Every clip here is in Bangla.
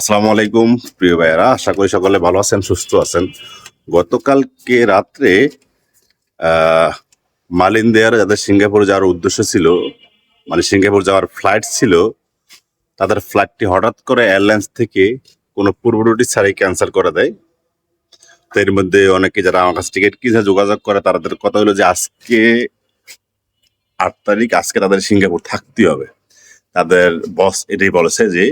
আসসালামু আলাইকুম, প্রিয় ভাইয়েরা। আশা করি সকলে ভালো আছেন, সুস্থ আছেন। গতকালকে রাত্রে মালিন দেয়ার, যাদের সিঙ্গাপুর যাওয়ার উদ্দেশ্য ছিল মানে সিঙ্গাপুর যাওয়ার ফ্লাইট ছিল, তাদের ফ্লাইটটি হঠাৎ করে এয়ারলাইন্স থেকে কোনো পূর্ব নোটিশ ছাড়াই ক্যান্সেল করে দেয়। তো এর মধ্যে অনেকে যারা আমার কাছে টিকিট কিনে যোগাযোগ করে, তাদের কথা হলো যে আজকে আট তারিখ, আজকে তাদের সিঙ্গাপুর থাকতে হবে। তাদের বস এটাই বলেছে যে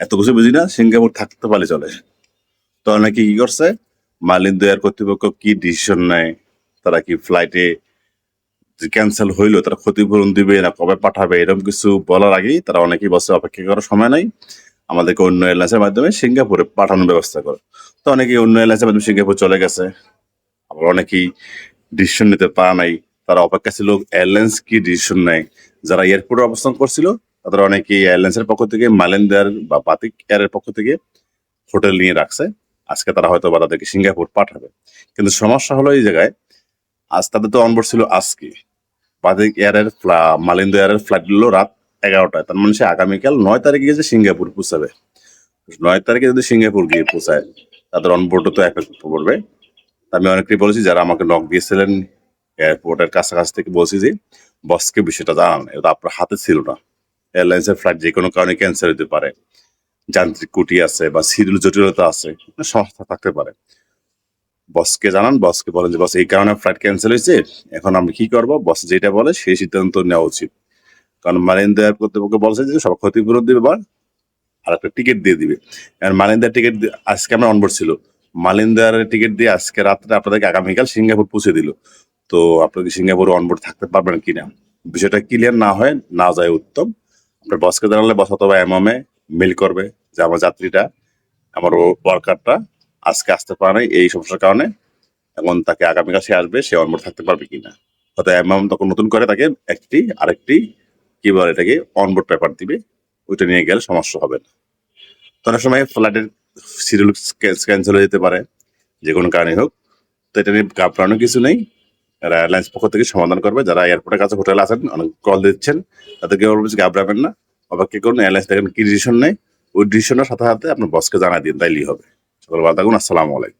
এত কিছু বুঝি না সিঙ্গাপুর থাকতে পারলে চলে। তো অনেকে কি করছে? মালিন দেয়ার কর্তৃপক্ষ কি ডিসিশন নেয়? তারা কি ফ্লাইটে ক্যান্সেল হইল, তারা ক্ষতিপূরণ দিবে না কবে পাঠাবে, এরকম কিছু বলার আগেই তারা অনেকেই বসে অপেক্ষা করার সময় নাই। আমাদেরকে অন্য এয়ারলাইন্সের মাধ্যমে সিঙ্গাপুরে পাঠানোর ব্যবস্থা করে। তো অনেকেই অন্য এয়ারলাইন্সের মাধ্যমে সিঙ্গাপুর চলে গেছে। আবার অনেকেই ডিসিশন নিতে পারা নাই। তারা অপেক্ষা ছিল এয়ারলাইন্স কি ডিসিশন নেয়? যারা এয়ারপোর্টে অবস্থান করছিল তাদের অনেকেই এয়ারলাইন্সের পক্ষ থেকে, মালেন্দার বা বাতিক এয়ারের পক্ষ থেকে হোটেল নিয়ে রাখছে। আজকে তারা হয়তো বা তাদেরকে সিঙ্গাপুর পাঠাবে। কিন্তু সমস্যা হলো এই জায়গায়, আজ তাদের তো অনবোর্ড ছিল আজকে। বাতিক এয়ারের মালিন্দ এয়ারের ফ্লাইটগুলো রাত এগারোটায়। তার মানে সে আগামীকাল নয় তারিখে গেছে সিঙ্গাপুর পৌঁছাবে। নয় তারিখে যদি সিঙ্গাপুর গিয়ে পৌঁছায়, তাদের অনবোর্ডও তো এফেক্ট পড়বে। আমি অনেকেই বলেছি, যারা আমাকে নক দিয়েছিলেন এয়ারপোর্টের কাছাকাছি থেকে বলছি যে, বসকে বিষয়টা জানান। এটা আপনার হাতে ছিল না। এয়ারলাইন্সের ফ্লাইট যে কোনো কারণে ক্যান্সেল হতে পারে, যান্ত্রিক কুটি আছে বা সিরিয়াল জটিলতা আছে সমস্যা থাকতে পারে। বসকে জানান, বসকে বলেন যে, বস, এই কারণে ফ্লাইট ক্যান্সেল হয়েছে, এখন আমি কি করব? বস যেটা বলে সেই সিদ্ধান্ত নেওয়া উচিত। কারণ মালিন দেয়ার কর্তৃপক্ষ বলছে যে, সব ক্ষতিপূরণ দিবে বা আর একটা টিকিট দিয়ে দিবে। আর মালিন্দার টিকিট আজকে আমরা অনবোর্ড ছিল। মালিন্দার টিকিট দিয়ে আজকে রাত্রে আপনাদেরকে আগামীকাল সিঙ্গাপুর পৌঁছে দিল। তো আপনারা কি সিঙ্গাপুর অনবোর্ড থাকতে পারবেন কিনা? বিষয়টা ক্লিয়ার না হয়, না যায় উত্তম। আপনার বসকে জানালে বস অথবা এমএমএ মেল করবে যে আমার যাত্রীটা, আমার ওয়ার্কারটা আজকে আসতে পারে নাই এই সমস্যার কারণে এবং তাকে আগামীকাল সে আসবে, সে অনবোর্ড থাকতে পারবে কিনা। হয়তো এমএম তখন নতুন করে তাকে একটি, আরেকটি, কি বলে এটাকে অনবোর্ড পেপার দিবে, ওইটা নিয়ে গেলে সমস্যা হবে না। তো অনেক সময় ফ্লাইটের সিরিয়াল ক্যান্সেল হয়ে যেতে পারে, যে কোনো কারণে হোক। তো এটা নিয়ে ঘাবড়ানোর কিছু নেই। এয়ারলাইন্স পক্ষ থেকে সমাধান করবে। যারা এয়ারপোর্টের কাছে হোটেল আছেন, অনেক কল দিচ্ছেন, তাদেরকে বলব ঘাবড়াবেন না। অপেক্ষা করুন এয়ারলাইন্স দেখেন কি ডিসিশন নেয়। ওই ডিসিশনের সাথে সাথে আপনার বসকে জানা দিন, তাইলেই হবে। সকল ভালো থাকুন, আসসালামু আলাইকুম।